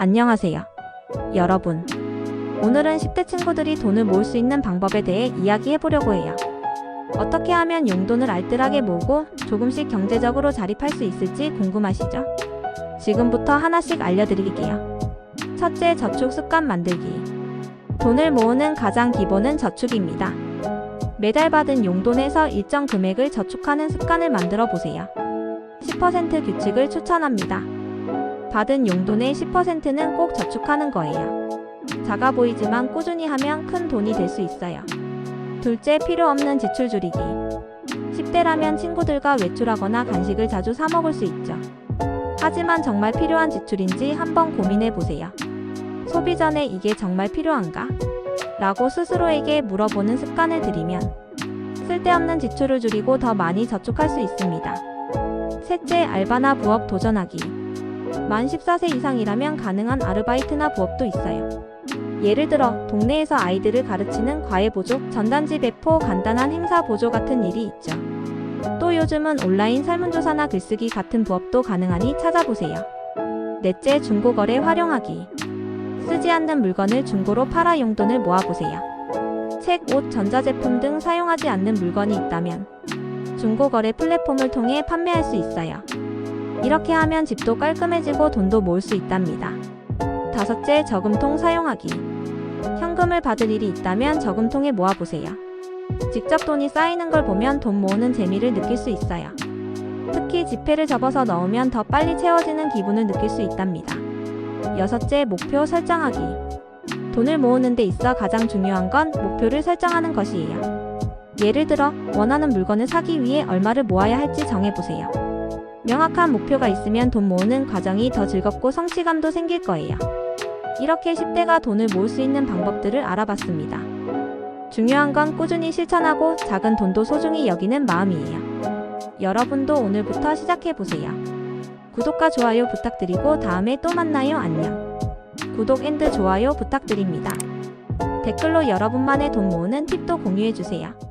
안녕하세요. 여러분. 오늘은 10대 친구들이 돈을 모을 수 있는 방법에 대해 이야기해 보려고 해요. 어떻게 하면 용돈을 알뜰하게 모으고 조금씩 경제적으로 자립할 수 있을지 궁금하시죠? 지금부터 하나씩 알려드릴게요. 첫째, 저축 습관 만들기. 돈을 모으는 가장 기본은 저축입니다. 매달 받은 용돈에서 일정 금액을 저축하는 습관을 만들어 보세요. 10% 규칙을 추천합니다. 받은 용돈의 10%는 꼭 저축하는 거예요. 작아 보이지만 꾸준히 하면 큰 돈이 될 수 있어요. 둘째, 필요 없는 지출 줄이기. 10대라면 친구들과 외출하거나 간식을 자주 사 먹을 수 있죠. 하지만 정말 필요한 지출인지 한번 고민해 보세요. 소비 전에 이게 정말 필요한가? 라고 스스로에게 물어보는 습관을 들이면 쓸데없는 지출을 줄이고 더 많이 저축할 수 있습니다. 셋째, 알바나 부업 도전하기. 만 14세 이상이라면 가능한 아르바이트나 부업도 있어요. 예를 들어, 동네에서 아이들을 가르치는 과외 보조, 전단지 배포, 간단한 행사 보조 같은 일이 있죠. 또 요즘은 온라인 설문조사나 글쓰기 같은 부업도 가능하니 찾아보세요. 넷째, 중고거래 활용하기. 쓰지 않는 물건을 중고로 팔아 용돈을 모아보세요. 책, 옷, 전자제품 등 사용하지 않는 물건이 있다면 중고거래 플랫폼을 통해 판매할 수 있어요. 이렇게 하면 집도 깔끔해지고 돈도 모을 수 있답니다. 다섯째, 저금통 사용하기. 현금을 받을 일이 있다면 저금통에 모아보세요. 직접 돈이 쌓이는 걸 보면 돈 모으는 재미를 느낄 수 있어요. 특히 지폐를 접어서 넣으면 더 빨리 채워지는 기분을 느낄 수 있답니다. 여섯째, 목표 설정하기. 돈을 모으는 데 있어 가장 중요한 건 목표를 설정하는 것이에요. 예를 들어, 원하는 물건을 사기 위해 얼마를 모아야 할지 정해보세요. 명확한 목표가 있으면 돈 모으는 과정이 더 즐겁고 성취감도 생길 거예요. 이렇게 10대가 돈을 모을 수 있는 방법들을 알아봤습니다. 중요한 건 꾸준히 실천하고 작은 돈도 소중히 여기는 마음이에요. 여러분도 오늘부터 시작해보세요. 구독과 좋아요 부탁드리고 다음에 또 만나요. 안녕. 구독 앤드 좋아요 부탁드립니다. 댓글로 여러분만의 돈 모으는 팁도 공유해주세요.